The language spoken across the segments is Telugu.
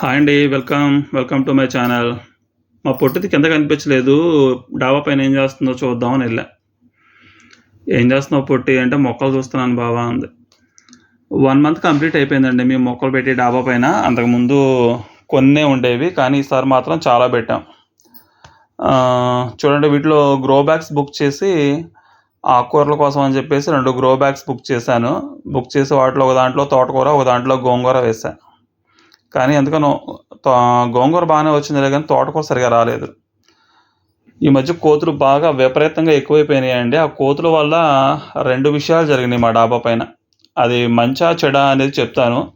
హాయ్ అండి welcome welcome to my channel మా పొట్టిది కింద కనిపించలేదు. డాబా పైన ఏం చేస్తుందో చూద్దామని వెళ్ళా. ఏం చేస్తున్నావు పొట్టి అంటే మొక్కలు చూస్తున్నాను బావా అంది. వన్ మంత్ కంప్లీట్ అయిపోయిందండి. మేము మొక్కలు పెట్టి డాబా పైన అంతకుముందు కొన్నే ఉండేవి కానీ ఈసారి మాత్రం చాలా పెట్టాం. చూడండి వీటిలో గ్రో బ్యాగ్స్ బుక్ చేసి ఆకుకూరల కోసం అని చెప్పేసి రెండు గ్రో బ్యాగ్స్ బుక్ చేశాను. బుక్ చేసి వాటిలో ఒక దాంట్లో తోటకూర ఒక దాంట్లో గోంగూర వేశాను కానీ ఎందుకనో తో- గోంగూర బాగానే వచ్చింది కానీ తోటకూర సరిగా రాలేదు. ఈ మధ్య కోతులు బాగా విపరీతంగా ఎక్కువైపోయినాయండి. ఆ కోతుల వల్ల రెండు విషయాలు జరిగినాయి మా డాబా పైన. అది మంచా చెడా అనేది చెప్తాను.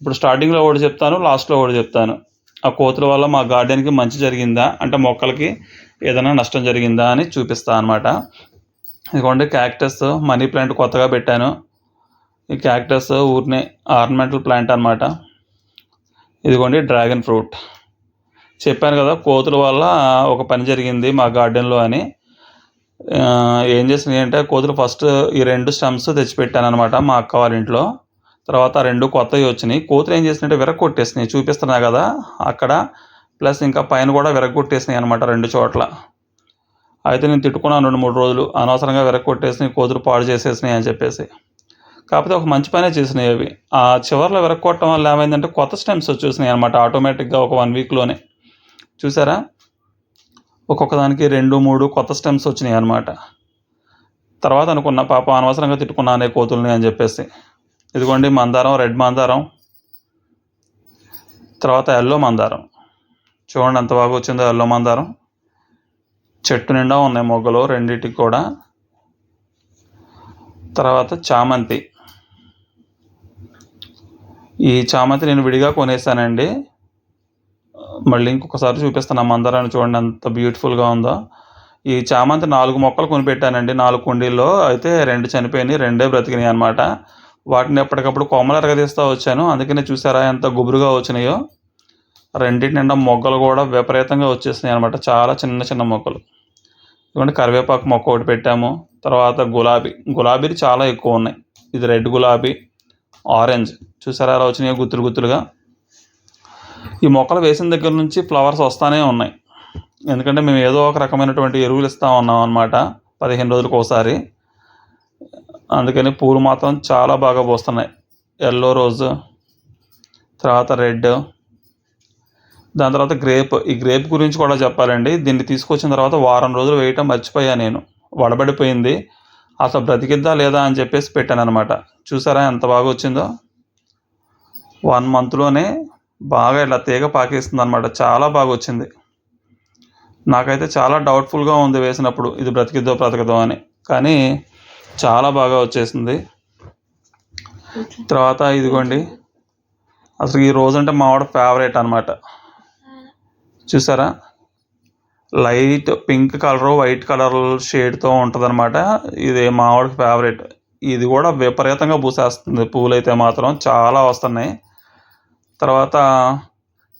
ఇప్పుడు స్టార్టింగ్లో ఒకటి చెప్తాను లాస్ట్లో ఒకటి చెప్తాను. ఆ కోతుల వల్ల మా గార్డెన్కి మంచి జరిగిందా? అంటే మొక్కలకి ఏదైనా నష్టం జరిగిందా అని చూపిస్తా అనమాట ఇదిగోండి క్యాక్టస్ మనీ ప్లాంట్ కొత్తగా పెట్టాను. ఈ క్యాక్టస్ ఊరినే ఆర్నమెంటల్ ప్లాంట్ అనమాట ఇదిగోండి డ్రాగన్ ఫ్రూట్ చెప్పాను కదా కోతుల వల్ల ఒక పని జరిగింది మా గార్డెన్లో అని. ఏం చేసినాయి అంటే కోతులు ఫస్ట్ ఈ రెండు స్టమ్స్ తెచ్చిపెట్టాను అనమాట మా అక్క వాళ్ళ ఇంట్లో. తర్వాత రెండు కొత్తవి వచ్చినాయి. కోతులు ఏం చేసినాయంటే విరగొట్టేసినాయి. చూపిస్తున్నా కదా అక్కడ. ప్లస్ ఇంకా పైన కూడా విరగొట్టేసినాయి అనమాట రెండు చోట్ల. అయితే నేను తిట్టుకున్నాను రెండు మూడు రోజులు. అనవసరంగా విరగొట్టేసినాయి కోతులు పాడు చేసేసినాయి అని చెప్పేసి. కాకపోతే ఒక మంచి పనే చేసినాయి అవి. ఆ చివర్లో విరక్కొట్టడం వల్ల ఏమైందంటే కొత్త స్టెమ్స్ వచ్చేసినాయి అనమాట ఆటోమేటిక్గా ఒక వన్ వీక్లోనే చూసారా? ఒక్కొక్క దానికి రెండు మూడు కొత్త స్టెమ్స్ వచ్చినాయి అనమాట తర్వాత అనుకున్న పాప అనవసరంగా తిట్టుకున్నానే కోతుల్ని అని చెప్పేసి. ఇదిగోండి మందారం రెడ్ మందారం. తర్వాత ఎల్లో మందారం. చూడండి ఎంత బాగా వచ్చిందో ఎల్లో మందారం. చెట్టు నిండా ఉన్నాయి మొగ్గలు రెండింటికి కూడా. తర్వాత చామంతి. ఈ చామంతి నేను విడిగా కొనేసానండి. మళ్ళీ ఇంకొకసారి చూపిస్తాను. ఆ మందారాన్ని చూడండి అంత బ్యూటిఫుల్గా ఉందో. ఈ చామంతి నాలుగు మొక్కలు కొనిపెట్టానండి. నాలుగు కుండీల్లో అయితే రెండు చనిపోయినాయి రెండే బ్రతికినాయి అనమాట వాటిని ఎప్పటికప్పుడు కొమ్మలు ఎరగదీస్తూ వచ్చాను. అందుకనే చూసారా ఎంత గుబురుగా వచ్చినాయో. రెండింటి నిండా మొగ్గలు కూడా విపరీతంగా వచ్చేసినాయి అనమాట చాలా చిన్న చిన్న మొక్కలు. ఎందుకంటే కరివేపాకు మొక్క ఒకటి పెట్టాము. తర్వాత గులాబీ. గులాబీలు చాలా ఎక్కువ ఉన్నాయి. ఇది రెడ్ గులాబీ. ఆరెంజ్. చూసారా అలా వచ్చినాయి గుత్తులు గుత్తులుగా? ఈ మొక్కలు వేసిన దగ్గర నుంచి ఫ్లవర్స్ వస్తానే ఉన్నాయి. ఎందుకంటే మేము ఏదో ఒక రకమైనటువంటి ఎరువులు ఇస్తా ఉన్నాం అనమాట పదిహేను రోజులకు ఒకసారి. అందుకని పూలు మాత్రం చాలా బాగా పోస్తున్నాయి. ఎల్లో రోజు తర్వాత రెడ్. దాని తర్వాత గ్రేప్. ఈ గ్రేప్ గురించి కూడా చెప్పాలండి. దీన్ని తీసుకొచ్చిన తర్వాత వారం రోజులు వేయటం మర్చిపోయా నేను. వడబడిపోయింది. అసలు బ్రతికిద్దా లేదా అని చెప్పేసి పెట్టాను అనమాట చూసారా ఎంత బాగా వచ్చిందో? వన్ మంత్లోనే బాగా ఇలా తీగ పాకేస్తుంది అనమాట చాలా బాగా వచ్చింది. నాకైతే చాలా డౌట్ఫుల్గా ఉంది వేసినప్పుడు ఇది బ్రతికిద్దో బ్రతకదో అని. కానీ చాలా బాగా వచ్చేసింది. తర్వాత ఇదిగోండి. అసలు ఈ రోజు అంటే మావాడు ఫేవరెట్ అనమాట చూసారా? Light pink colour white colour షేడ్తో ఉంటుంది అనమాట ఇది మావాడికి ఫేవరెట్. ఇది కూడా విపరీతంగా పూసేస్తుంది. పూలు అయితే మాత్రం చాలా వస్తున్నాయి. తర్వాత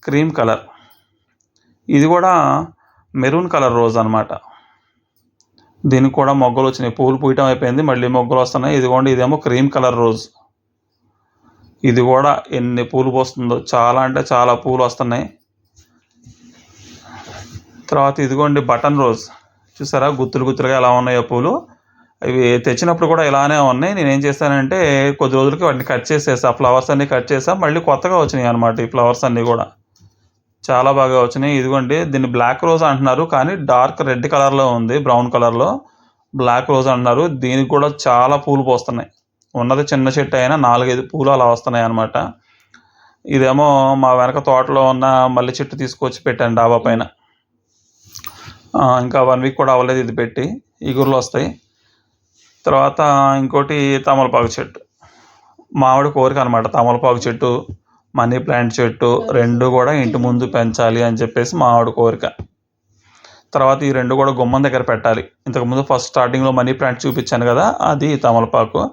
క్రీమ్ కలర్. ఇది కూడా మెరూన్ కలర్ రోజ్ అనమాట దీనికి కూడా మొగ్గలు వచ్చినాయి. పూలు పూయటం అయిపోయింది. మళ్ళీ మొగ్గలు వస్తున్నాయి. ఇదిగోండి ఇదేమో క్రీమ్ కలర్ రోజ్. ఇది కూడా ఎన్ని పూలు పోస్తుందో. చాలా అంటే చాలా పూలు వస్తున్నాయి. తర్వాత ఇదిగోండి బటన్ రోజ్. చూసారా? గుత్తులు గుత్తులుగా ఎలా ఉన్నాయో పూలు. ఇవి తెచ్చినప్పుడు కూడా ఇలానే ఉన్నాయి. నేను ఏం చేశానంటే కొద్ది రోజులకి వాటిని కట్ చేసేసా. ఫ్లవర్స్ అన్నీ కట్ చేసా. మళ్ళీ కొత్తగా వచ్చినాయి అనమాట ఈ ఫ్లవర్స్ అన్నీ కూడా. చాలా బాగా వచ్చినాయి. ఇదిగోండి దీన్ని బ్లాక్ రోజ్ అంటున్నారు. కానీ డార్క్ రెడ్ కలర్లో ఉంది బ్రౌన్ కలర్లో. బ్లాక్ రోజ్ అంటున్నారు. దీనికి కూడా చాలా పూలు పోస్తున్నాయి. ఉన్నది చిన్న చెట్టు అయినా నాలుగైదు పూలు అలా వస్తున్నాయి అనమాట ఇదేమో మా వెనక తోటలో ఉన్న మల్లె చెట్టు తీసుకొచ్చి పెట్టాను డాబా పైన. ఇంకా వన్ వీక్ కూడా అవ్వలేదు ఇది పెట్టి. ఇగురులు వస్తాయి. తర్వాత ఇంకోటి తమలపాకు చెట్టు. మామిడి కోరిక అనమాట తమలపాకు చెట్టు మనీ ప్లాంట్ చెట్టు రెండు కూడా ఇంటి ముందు పెంచాలి అని చెప్పేసి మామిడి కోరిక. తర్వాత ఈ రెండు కూడా గుమ్మం దగ్గర పెట్టాలి. ఇంతకుముందు ఫస్ట్ స్టార్టింగ్లో మనీ ప్లాంట్ చూపించాను కదా అది తమలపాకు.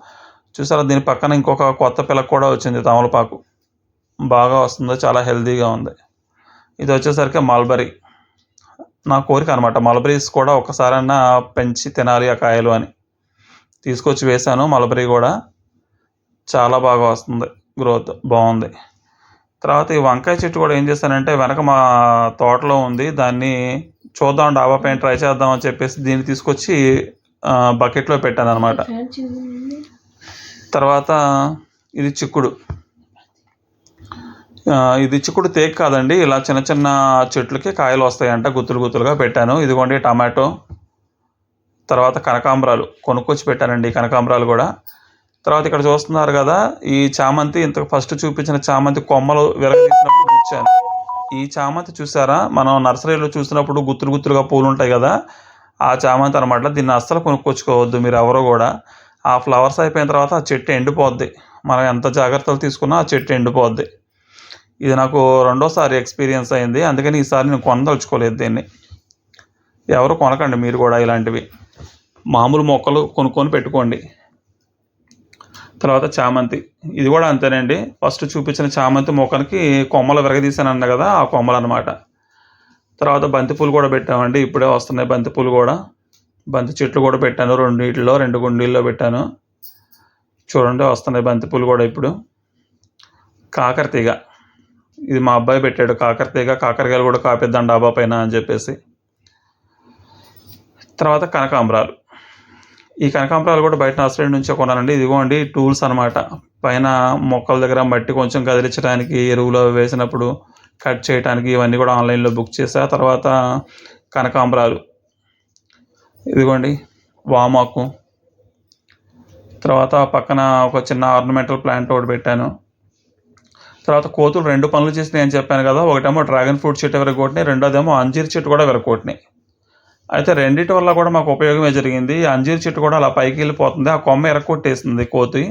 చూసారా దీని పక్కన ఇంకొక కొత్త పిల్ల కూడా వచ్చింది తమలపాకు. బాగా వస్తుంది చాలా హెల్తీగా ఉంది. ఇది వచ్చేసరికి మల్బరీ. నా కోరిక అనమాట మల్బరీస్ కూడా ఒకసారన్నా పెంచి తినాలి ఆ కాయలు అని. తీసుకొచ్చి వేశాను. మల్బరీ కూడా చాలా బాగా వస్తుంది. గ్రోత్ బాగుంది. తర్వాత ఈ వంకాయ చెట్టు కూడా ఏం చేశానంటే వెనక మా తోటలో ఉంది. దాన్ని చూద్దాం డాబా పైన ట్రై చేద్దాం అని చెప్పేసి దీన్ని తీసుకొచ్చి బకెట్లో పెట్టాను అనమాట తర్వాత ఇది చిక్కుడు. ఇది చిక్కుడు తేక్ కాదండి. ఇలా చిన్న చిన్న చెట్లకి కాయలు వస్తాయంట. గుత్తులు గుత్తులుగా పెట్టాను. ఇదిగోండి టమాటో తర్వాత కనకాంబరాలు. కొనుక్కొచ్చి పెట్టానండి కనకాంబరాలు కూడా. తర్వాత ఇక్కడ చూస్తున్నారు కదా ఈ చామంతి ఇంత ఫస్ట్ చూపించిన చామంతి కొమ్మలు విరగదీసినప్పుడు గుచ్చాను. ఈ చామంతి చూసారా? మనం నర్సరీలో చూసినప్పుడు గుత్తులు గుత్తులుగా పూలు ఉంటాయి కదా ఆ చామంతి అనమాట దీన్ని అస్సలు కొనుక్కొచ్చుకోవద్దు మీరు ఎవరో కూడా. ఆ ఫ్లవర్స్ అయిపోయిన తర్వాత ఆ చెట్టు ఎండిపోద్ది. మనం ఎంత జాగ్రత్తలు తీసుకున్నా ఆ చెట్టు ఎండిపోద్ది. ఇది నాకు రెండోసారి ఎక్స్పీరియన్స్ అయింది. అందుకని ఈసారి నేను కొనదలుచుకోలేదు దీన్ని. ఎవరు కొనకండి మీరు కూడా ఇలాంటివి. మామూలు మొక్కలు కొనుక్కొని పెట్టుకోండి. తర్వాత చామంతి. ఇది కూడా అంతేనండి. ఫస్ట్ చూపించిన చామంతి మొక్కనికి కొమ్మలు విరగదీసాను అన్న కదా ఆ కొమ్మలు అనమాట తర్వాత బంతిపూలు కూడా పెట్టామండి. ఇప్పుడే వస్తున్నాయి బంతిపూలు కూడా. బంతి చెట్లు కూడా పెట్టాను. రెండింటిలో రెండు గుండీల్లో పెట్టాను. చూడండి వస్తున్నాయి బంతిపూలు కూడా ఇప్పుడు. కాకర తీగ. ఇది మా అబ్బాయి పెట్టాడు కాకర తీగ కాకరకాయలు కూడా కాపిద్దాం డాబా పైన అని చెప్పేసి. తర్వాత కనకాంబరాలు. ఈ కనకాంబరాలు కూడా బయట నర్సరీ నుంచే కొనాలండి. ఇదిగోండి టూల్స్ అనమాట పైన మొక్కల దగ్గర మట్టి కొంచెం కదిలించడానికి ఎరువులు వేసినప్పుడు కట్ చేయడానికి ఇవన్నీ కూడా ఆన్లైన్లో బుక్ చేసా తర్వాత కనకాంబరాలు. ఇదిగోండి వామాకు. తర్వాత పక్కన ఒక చిన్న ఆర్నమెంటల్ ప్లాంట్ ఒకటి పెట్టాను. తర్వాత కోతులు రెండు పనులు చేసినాయి అని చెప్పాను కదా. ఒకటేమో డ్రాగన్ ఫ్రూట్ చెట్టు విరగొట్టినాయి రెండోదేమో అంజీర్ చెట్టు కూడా విరగొట్టినాయి అయితే రెండింటి వల్ల కూడా మాకు ఉపయోగమే జరిగింది. అంజీర్ చెట్టు కూడా అలా పైకి వెళ్ళిపోతుంది. ఆ కొమ్మ ఎరగొట్టేసింది కోతి.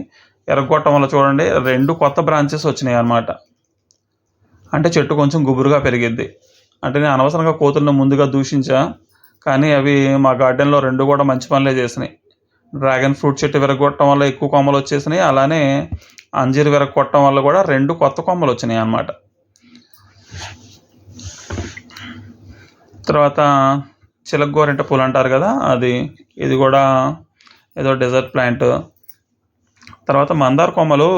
ఎరగొట్టడం వల్ల చూడండి రెండు కొత్త బ్రాంచెస్ వచ్చినాయి అన్నమాట. అంటే చెట్టు కొంచెం గుబురుగా పెరిగింది అంటే నేను అనవసరంగా కోతులను ముందుగా దూషించా. కానీ అవి మా గార్డెన్లో రెండు కూడా మంచి పనులే చేసినాయి. డ్రాగన్ ఫ్రూట్ చెట్టు విరగొట్టడం వల్ల ఎక్కువ కొమ్మలు వచ్చేసినాయి. అలానే అంజీర్ విరగొట్టడం వల్ల కూడా రెండు కొత్త కొమ్మలు వచ్చినాయి అన్నమాట. తర్వాత చిలక గోరింట పూలు అంటారు కదా అది ఇది కూడా ఏదో డెజర్ట్ ప్లాంట్ తర్వాత మందార కొమ్మలు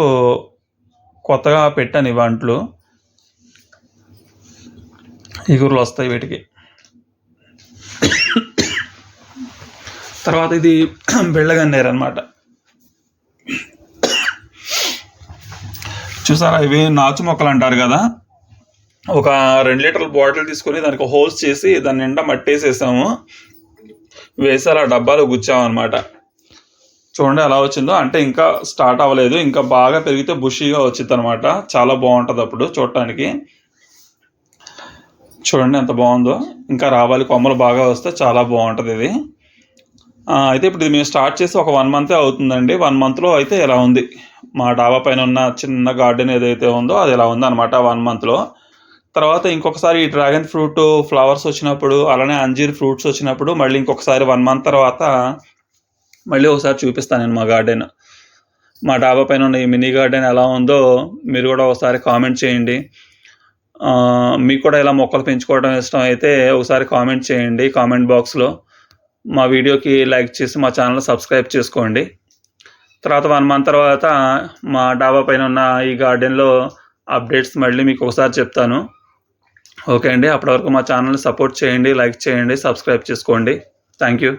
కొత్తగా పెట్టాను ఈ వంటలు. ఇగురులు వస్తాయి వీటికి. తర్వాత ఇది బెళ్ళగన్నేరు అనమాట చూసారా ఇవి నాచు మొక్కలు అంటారు కదా. ఒక రెండు లీటర్ల బాటిల్ తీసుకొని దానికి హోల్స్ చేసి దాని నిండా మట్టేసేసాము. వేసారు ఆ డబ్బాలో గుచ్చామన్నమాట చూడండి ఎలా వచ్చిందో. అంటే ఇంకా స్టార్ట్ అవ్వలేదు. ఇంకా బాగా పెరిగితే బుషీగా వచ్చింది అనమాట చాలా బాగుంటుంది అప్పుడు చూడటానికి. చూడండి ఎంత బాగుందో. ఇంకా రావాలి. కొమ్మలు బాగా వస్తే చాలా బాగుంటుంది ఇది. అయితే ఇప్పుడు ఇది మేము స్టార్ట్ చేసి ఒక వన్ మంతే అవుతుందండి. వన్ మంత్లో అయితే ఎలా ఉంది? మా డాబా పైన ఉన్న చిన్న గార్డెన్ ఏదైతే ఉందో అది ఎలా ఉంది అనమాట వన్ మంత్లో. తర్వాత ఇంకొకసారి ఈ డ్రాగన్ ఫ్రూట్ ఫ్లవర్స్ వచ్చినప్పుడు అలానే అంజీర్ ఫ్రూట్స్ వచ్చినప్పుడు మళ్ళీ ఇంకొకసారి వన్ మంత్ తర్వాత మళ్ళీ ఒకసారి చూపిస్తాను నేను మా గార్డెన్. మా డాబా పైన ఉన్న ఈ మినీ గార్డెన్ ఎలా ఉందో మీరు కూడా ఒకసారి కామెంట్ చేయండి. మీకు కూడా ఇలా మొక్కలు పెంచుకోవడం ఇష్టం అయితే ఒకసారి కామెంట్ చేయండి కామెంట్ బాక్స్లో. మా వీడియోకి లైక్ చేసి మా ఛానల్ సబ్స్క్రైబ్ చేసుకోండి. తర్వాత వన్ మంత్ తర్వాత మా డాబా పైన ఉన్న ఈ గార్డెన్లో అప్డేట్స్ మళ్ళీ మీకు ఒకసారి చెప్తాను. ఓకే అండి. అప్పటి వరకు మా ఛానల్ని సపోర్ట్ చేయండి లైక్ చేయండి సబ్స్క్రైబ్ చేసుకోండి. Thank you.